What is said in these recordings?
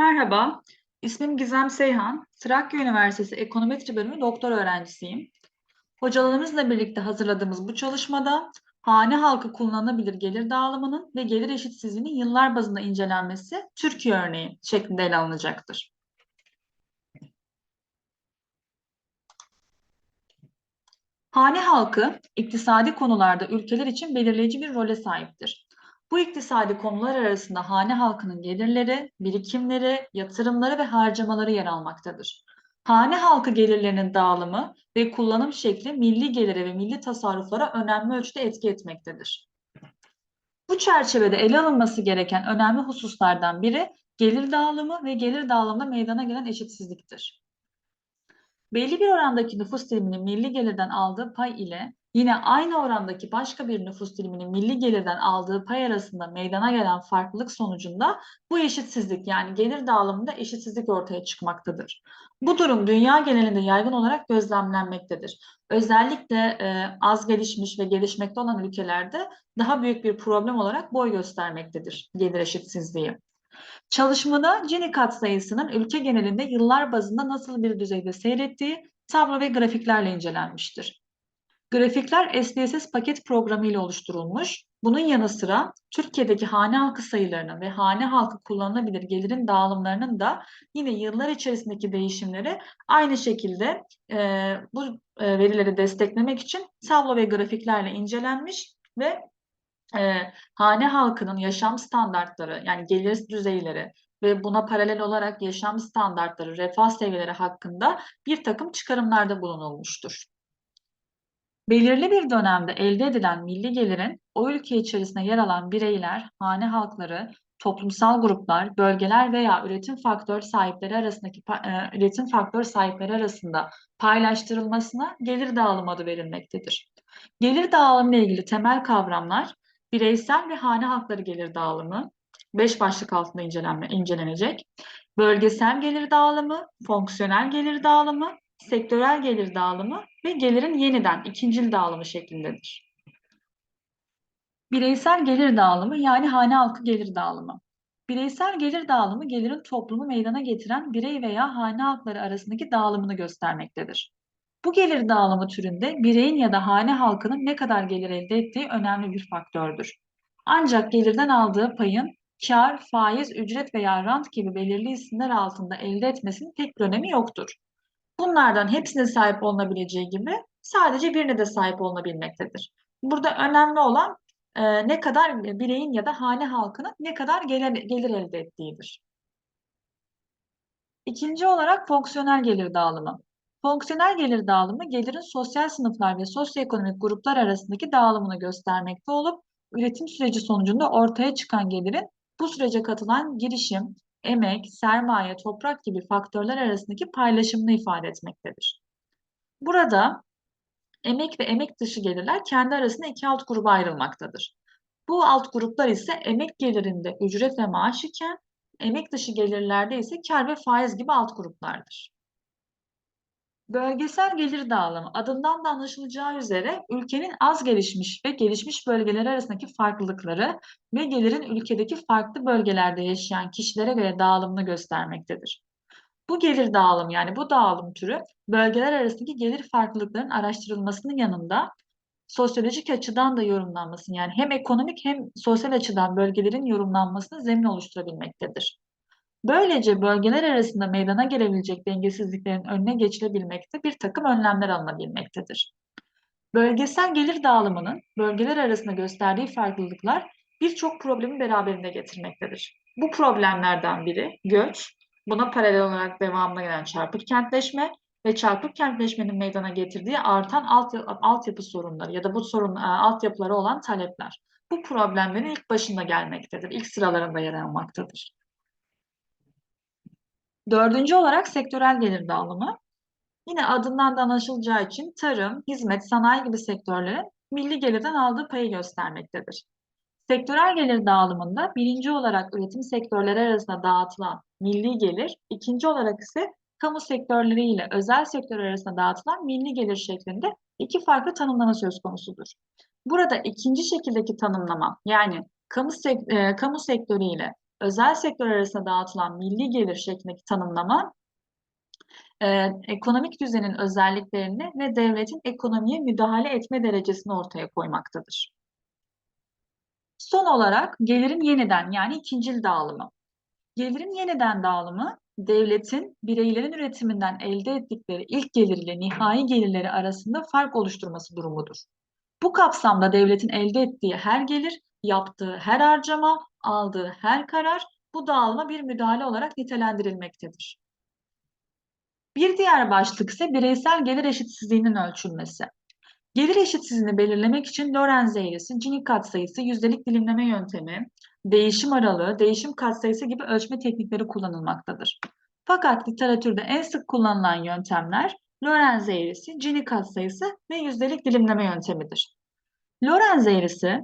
Merhaba, ismim Gizem Seyhan. Trakya Üniversitesi Ekonometri Bölümü doktor öğrencisiyim. Hocalarımızla birlikte hazırladığımız bu çalışmada hane halkı kullanılabilir gelir dağılımının ve gelir eşitsizliğinin yıllar bazında incelenmesi Türkiye örneği şeklinde ele alınacaktır. Hane halkı iktisadi konularda ülkeler için belirleyici bir role sahiptir. Bu iktisadi konular arasında hane halkının gelirleri, birikimleri, yatırımları ve harcamaları yer almaktadır. Hane halkı gelirlerinin dağılımı ve kullanım şekli milli gelire ve milli tasarruflara önemli ölçüde etki etmektedir. Bu çerçevede ele alınması gereken önemli hususlardan biri gelir dağılımı ve gelir dağılımında meydana gelen eşitsizliktir. Belli bir orandaki nüfus diliminin milli gelirden aldığı pay ile Yine aynı orandaki başka bir nüfus diliminin milli gelirden aldığı pay arasında meydana gelen farklılık sonucunda bu eşitsizlik yani gelir dağılımında eşitsizlik ortaya çıkmaktadır. Bu durum dünya genelinde yaygın olarak gözlemlenmektedir. Özellikle e, az gelişmiş ve gelişmekte olan ülkelerde daha büyük bir problem olarak boy göstermektedir gelir eşitsizliği. Çalışmada Gini katsayısının ülke genelinde yıllar bazında nasıl bir düzeyde seyrettiği tablo ve grafiklerle incelenmiştir. Grafikler SPSS paket programı ile oluşturulmuş. Bunun yanı sıra Türkiye'deki hane halkı sayılarının ve hane halkı kullanılabilir gelirin dağılımlarının da yine yıllar içerisindeki değişimleri aynı şekilde e, bu e, verileri desteklemek için tablo ve grafiklerle incelenmiş ve e, hane halkının yaşam standartları yani gelir düzeyleri ve buna paralel olarak yaşam standartları, refah seviyeleri hakkında bir takım çıkarımlarda bulunulmuştur. Belirli bir dönemde elde edilen milli gelirin o ülke içerisinde yer alan bireyler, hane halkları, toplumsal gruplar, bölgeler veya üretim faktör sahipleri arasındaki üretim faktör sahipleri arasında paylaştırılmasına gelir dağılımı adı verilmektedir. Gelir dağılımı ile ilgili temel kavramlar bireysel ve hane halkları gelir dağılımı, beş başlık altında incelenme, incelenecek. Bölgesel gelir dağılımı, fonksiyonel gelir dağılımı, sektörel gelir dağılımı ve gelirin yeniden ikincil dağılımı şeklindedir. Bireysel gelir dağılımı yani hane halkı gelir dağılımı. Bireysel gelir dağılımı gelirin toplumu meydana getiren birey veya hane halkları arasındaki dağılımını göstermektedir. Bu gelir dağılımı türünde bireyin ya da hane halkının ne kadar gelir elde ettiği önemli bir faktördür. Ancak gelirden aldığı payın kar, faiz, ücret veya rant gibi belirli isimler altında elde etmesinin pek bir önemi yoktur. Bunlardan hepsine sahip olunabileceği gibi sadece birine de sahip olunabilmektedir. Burada önemli olan e, ne kadar bireyin ya da hane halkının ne kadar gelir, gelir elde ettiğidir. İkinci olarak fonksiyonel gelir dağılımı. Fonksiyonel gelir dağılımı gelirin sosyal sınıflar ve sosyoekonomik gruplar arasındaki dağılımını göstermekte olup üretim süreci sonucunda ortaya çıkan gelirin bu sürece katılan girişim, emek, sermaye, toprak gibi faktörler arasındaki paylaşımını ifade etmektedir. Burada emek ve emek dışı gelirler kendi arasında iki alt gruba ayrılmaktadır. Bu alt gruplar ise emek gelirinde ücret ve maaş iken emek dışı gelirlerde ise kar ve faiz gibi alt gruplardır. Bölgesel gelir dağılımı adından da anlaşılacağı üzere ülkenin az gelişmiş ve gelişmiş bölgeleri arasındaki farklılıkları ve gelirin ülkedeki farklı bölgelerde yaşayan kişilere göre dağılımını göstermektedir. Bu gelir dağılımı yani bu dağılım türü bölgeler arasındaki gelir farklılıklarının araştırılmasının yanında sosyolojik açıdan da yorumlanmasını yani hem ekonomik hem sosyal açıdan bölgelerin yorumlanmasını zemin oluşturabilmektedir. Böylece bölgeler arasında meydana gelebilecek dengesizliklerin önüne geçilebilmekte bir takım önlemler alınabilmektedir. Bölgesel gelir dağılımının bölgeler arasında gösterdiği farklılıklar birçok problemi beraberinde getirmektedir. Bu problemlerden biri göç, buna paralel olarak devamına gelen çarpık kentleşme ve çarpık kentleşmenin meydana getirdiği artan alt, altyapı sorunları ya da bu sorun e, altyapıları olan talepler. Bu problemlerin ilk başında gelmektedir, ilk sıralarında yer almaktadır. Dördüncü olarak sektörel gelir dağılımı. Yine adından da anlaşılacağı için tarım, hizmet, sanayi gibi sektörlerin milli gelirden aldığı payı göstermektedir. Sektörel gelir dağılımında birinci olarak üretim sektörleri arasında dağıtılan milli gelir, ikinci olarak ise kamu sektörleri ile özel sektör arasında dağıtılan milli gelir şeklinde iki farklı tanımlama söz konusudur. Burada ikinci şekildeki tanımlama yani kamu, sek e, kamu sektörü ile özel sektör arasında dağıtılan milli gelir şeklindeki tanımlama e, ekonomik düzenin özelliklerini ve devletin ekonomiye müdahale etme derecesini ortaya koymaktadır. Son olarak gelirin yeniden yani ikincil dağılımı. Gelirin yeniden dağılımı devletin bireylerin üretiminden elde ettikleri ilk gelir ile nihai gelirleri arasında fark oluşturması durumudur. Bu kapsamda devletin elde ettiği her gelir, yaptığı her harcama, aldığı her karar bu dağılma bir müdahale olarak nitelendirilmektedir. Bir diğer başlık ise bireysel gelir eşitsizliğinin ölçülmesi. Gelir eşitsizliğini belirlemek için Lorenz eğrisi, Gini katsayısı, yüzdelik dilimleme yöntemi, değişim aralığı, değişim katsayısı gibi ölçme teknikleri kullanılmaktadır. Fakat literatürde en sık kullanılan yöntemler Lorenz eğrisi, Gini katsayısı ve yüzdelik dilimleme yöntemidir. Lorenz eğrisi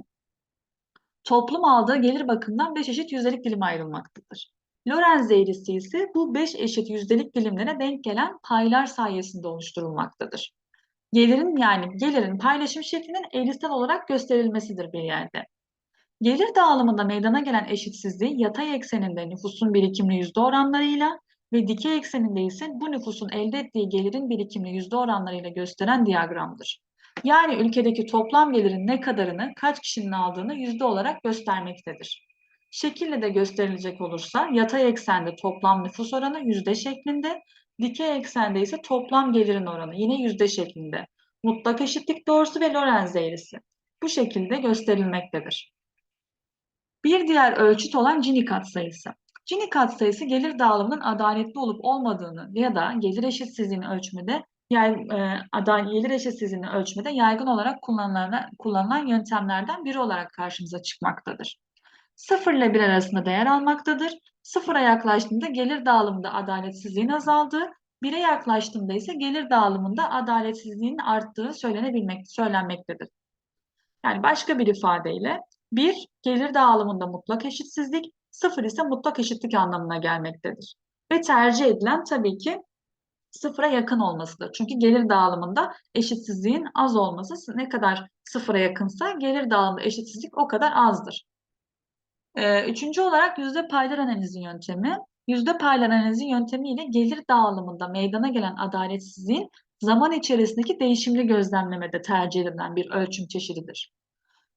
toplum aldığı gelir bakımından 5 eşit yüzdelik dilime ayrılmaktadır. Lorenz eğrisi ise bu 5 eşit yüzdelik dilimlere denk gelen paylar sayesinde oluşturulmaktadır. Gelirin yani gelirin paylaşım şeklinin eğrisel olarak gösterilmesidir bir yerde. Gelir dağılımında meydana gelen eşitsizliği yatay ekseninde nüfusun birikimli yüzde oranlarıyla ve dikey ekseninde ise bu nüfusun elde ettiği gelirin birikimli yüzde oranlarıyla gösteren diyagramdır. Yani ülkedeki toplam gelirin ne kadarını, kaç kişinin aldığını yüzde olarak göstermektedir. Şekille de gösterilecek olursa yatay eksende toplam nüfus oranı yüzde şeklinde, dikey eksende ise toplam gelirin oranı yine yüzde şeklinde. Mutlak eşitlik doğrusu ve Lorenz eğrisi. Bu şekilde gösterilmektedir. Bir diğer ölçüt olan Gini katsayısı. Gini katsayısı gelir dağılımının adaletli olup olmadığını ya da gelir eşitsizliğini ölçmede yay, e, aday, gelir eşitsizliğini ölçmede yaygın olarak kullanılan, kullanılan yöntemlerden biri olarak karşımıza çıkmaktadır. 0 ile 1 arasında değer almaktadır. Sıfıra yaklaştığında gelir dağılımında adaletsizliğin azaldığı, 1'e yaklaştığında ise gelir dağılımında adaletsizliğin arttığı söylenebilmek, söylenmektedir. Yani başka bir ifadeyle 1 gelir dağılımında mutlak eşitsizlik, 0 ise mutlak eşitlik anlamına gelmektedir. Ve tercih edilen tabii ki sıfıra yakın olmasıdır. Çünkü gelir dağılımında eşitsizliğin az olması ne kadar sıfıra yakınsa gelir dağılımında eşitsizlik o kadar azdır. Ee, üçüncü olarak yüzde paylar analizi yöntemi. Yüzde paylar analizi yöntemi ile gelir dağılımında meydana gelen adaletsizliğin zaman içerisindeki değişimli gözlemlemede tercih edilen bir ölçüm çeşididir.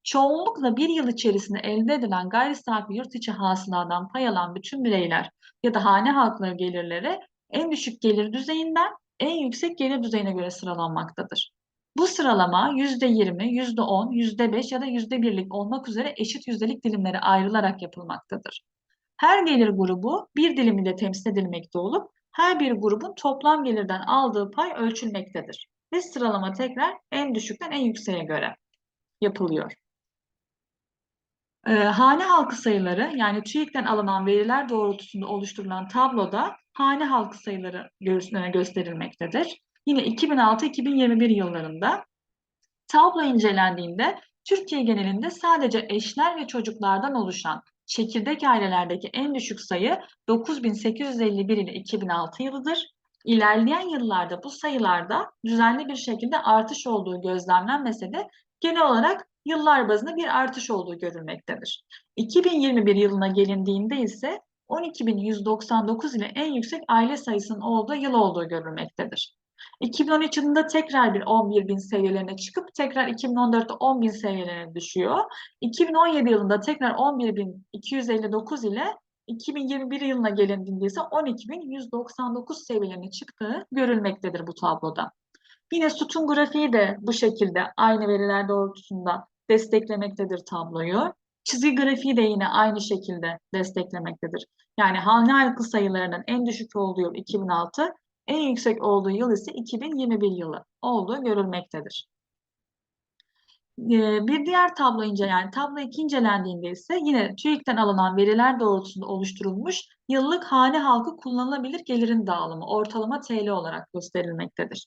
Çoğunlukla bir yıl içerisinde elde edilen gayri safi yurt içi hasıladan pay alan bütün bireyler ya da hane halkları gelirleri en düşük gelir düzeyinden en yüksek gelir düzeyine göre sıralanmaktadır. Bu sıralama %20, %10, %5 ya da %1'lik olmak üzere eşit yüzdelik dilimlere ayrılarak yapılmaktadır. Her gelir grubu bir dilim ile temsil edilmekte olup her bir grubun toplam gelirden aldığı pay ölçülmektedir. Ve sıralama tekrar en düşükten en yükseğe göre yapılıyor. Ee, hane halkı sayıları yani TÜİK'ten alınan veriler doğrultusunda oluşturulan tabloda hane halkı sayıları gö gösterilmektedir. Yine 2006-2021 yıllarında tablo incelendiğinde Türkiye genelinde sadece eşler ve çocuklardan oluşan çekirdek ailelerdeki en düşük sayı 9851 ile 2006 yılıdır. İlerleyen yıllarda bu sayılarda düzenli bir şekilde artış olduğu gözlemlenmese de genel olarak yıllar bazında bir artış olduğu görülmektedir. 2021 yılına gelindiğinde ise 12.199 ile en yüksek aile sayısının olduğu yıl olduğu görülmektedir. 2013 yılında tekrar bir 11 bin seviyelerine çıkıp tekrar 2014'te 10 bin seviyelerine düşüyor. 2017 yılında tekrar 11.259 ile 2021 yılına gelindiğinde ise 12.199 seviyelerine çıktığı görülmektedir bu tabloda. Yine sütun grafiği de bu şekilde aynı veriler doğrultusunda desteklemektedir tabloyu. Çizgi grafiği de yine aynı şekilde desteklemektedir. Yani hane halkı sayılarının en düşük olduğu yıl 2006, en yüksek olduğu yıl ise 2021 yılı olduğu görülmektedir. Ee, bir diğer tablo ince yani tablo 2 incelendiğinde ise yine TÜİK'ten alınan veriler doğrultusunda oluşturulmuş yıllık hane halkı kullanılabilir gelirin dağılımı ortalama TL olarak gösterilmektedir.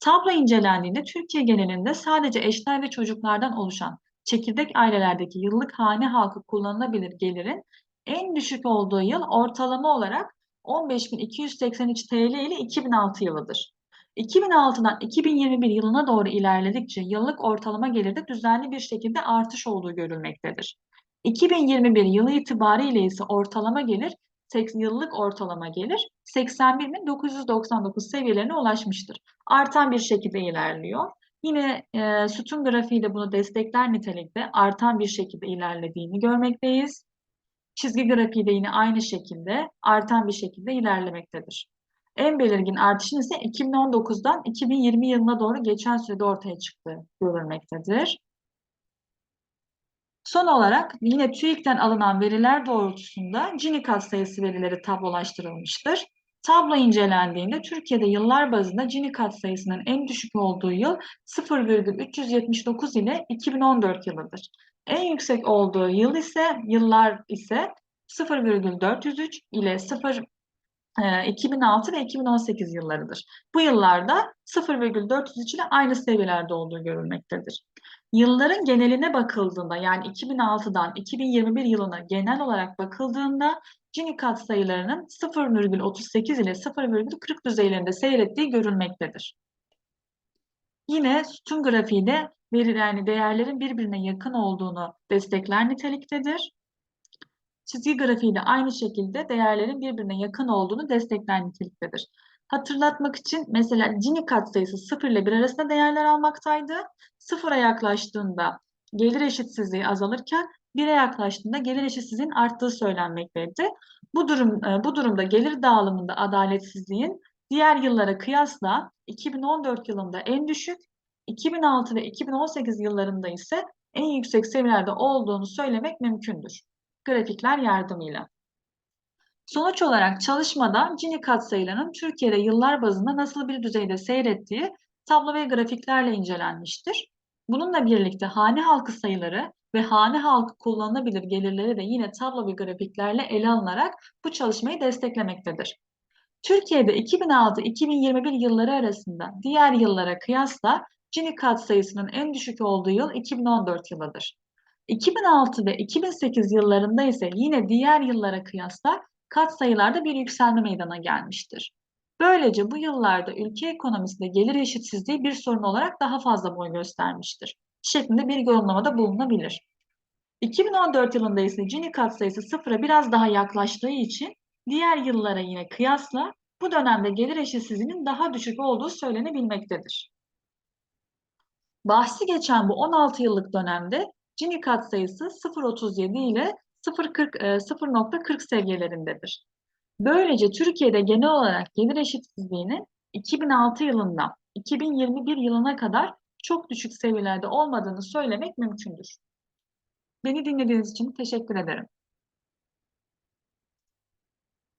Tablo incelendiğinde Türkiye genelinde sadece eşler ve çocuklardan oluşan çekirdek ailelerdeki yıllık hane halkı kullanılabilir gelirin en düşük olduğu yıl ortalama olarak 15.283 TL ile 2006 yılıdır. 2006'dan 2021 yılına doğru ilerledikçe yıllık ortalama gelirde düzenli bir şekilde artış olduğu görülmektedir. 2021 yılı itibariyle ise ortalama gelir, yıllık ortalama gelir 81.999 seviyelerine ulaşmıştır. Artan bir şekilde ilerliyor. Yine e, sütun grafiği de bunu destekler nitelikte artan bir şekilde ilerlediğini görmekteyiz. Çizgi grafiği de yine aynı şekilde artan bir şekilde ilerlemektedir. En belirgin artışın ise 2019'dan 2020 yılına doğru geçen sürede ortaya çıktığı görülmektedir. Son olarak yine TÜİK'ten alınan veriler doğrultusunda Gini katsayısı verileri tablolaştırılmıştır. Tablo incelendiğinde Türkiye'de yıllar bazında Gini katsayısının en düşük olduğu yıl 0,379 ile 2014 yılıdır. En yüksek olduğu yıl ise yıllar ise 0,403 ile 0 2006 ve 2018 yıllarıdır. Bu yıllarda 0,403 ile aynı seviyelerde olduğu görülmektedir. Yılların geneline bakıldığında yani 2006'dan 2021 yılına genel olarak bakıldığında Gini katsayılarının 0,38 ile 0,40 düzeylerinde seyrettiği görülmektedir. Yine sütun grafiği de yani değerlerin birbirine yakın olduğunu destekler niteliktedir. Çizgi grafiği de aynı şekilde değerlerin birbirine yakın olduğunu destekler niteliktedir. Hatırlatmak için mesela Gini katsayısı 0 ile 1 arasında değerler almaktaydı. 0'a yaklaştığında gelir eşitsizliği azalırken 1'e yaklaştığında gelir eşitsizliğin arttığı söylenmekteydi. Bu durum e, bu durumda gelir dağılımında adaletsizliğin diğer yıllara kıyasla 2014 yılında en düşük, 2006 ve 2018 yıllarında ise en yüksek seviyelerde olduğunu söylemek mümkündür. Grafikler yardımıyla. Sonuç olarak çalışmada Gini katsayılarının Türkiye'de yıllar bazında nasıl bir düzeyde seyrettiği tablo ve grafiklerle incelenmiştir. Bununla birlikte hane halkı sayıları ve hane halkı kullanılabilir gelirleri de yine tablo ve grafiklerle ele alınarak bu çalışmayı desteklemektedir. Türkiye'de 2006-2021 yılları arasında diğer yıllara kıyasla Gini katsayısının en düşük olduğu yıl 2014 yılıdır. 2006 ve 2008 yıllarında ise yine diğer yıllara kıyasla katsayılarda bir yükselme meydana gelmiştir. Böylece bu yıllarda ülke ekonomisinde gelir eşitsizliği bir sorun olarak daha fazla boy göstermiştir. Şeklinde bir yorumlamada bulunabilir. 2014 yılında ise Gini katsayısı sıfıra biraz daha yaklaştığı için diğer yıllara yine kıyasla bu dönemde gelir eşitsizliğinin daha düşük olduğu söylenebilmektedir. Bahsi geçen bu 16 yıllık dönemde Gini katsayısı 0.37 ile 0.40 seviyelerindedir. Böylece Türkiye'de genel olarak gelir eşitsizliğinin 2006 yılından 2021 yılına kadar çok düşük seviyelerde olmadığını söylemek mümkündür. Beni dinlediğiniz için teşekkür ederim.